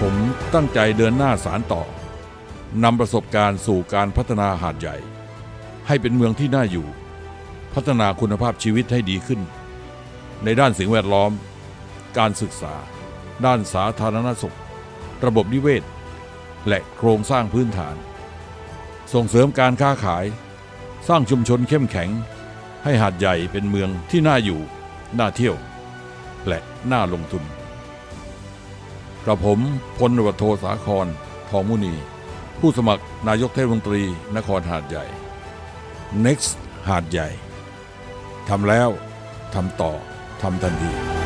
ผมตั้งใจเดินหน้าสารต่อนำประสบการณ์สู่การพัฒนาหาดใหญ่ ให้เป็นเมืองที่น่าอยู่ พัฒนาคุณภาพชีวิตให้ดีขึ้น ในด้านสิ่งแวดล้อม การศึกษา ด้านสาธารณสุข ระบบนิเวศ และโครงสร้างพื้นฐาน ส่งเสริมการค้าขาย สร้างชุมชนเข้มแข็ง ให้หาดใหญ่เป็นเมืองที่น่าอยู่ น่าเที่ยว และน่าลงทุน กระผมพลตำรวจโทสาคร ทองมุนี ผู้สมัครนายกเทศมนตรีนครหาดใหญ่ Next หาดใหญ่ทำแล้วทำต่อทำทันที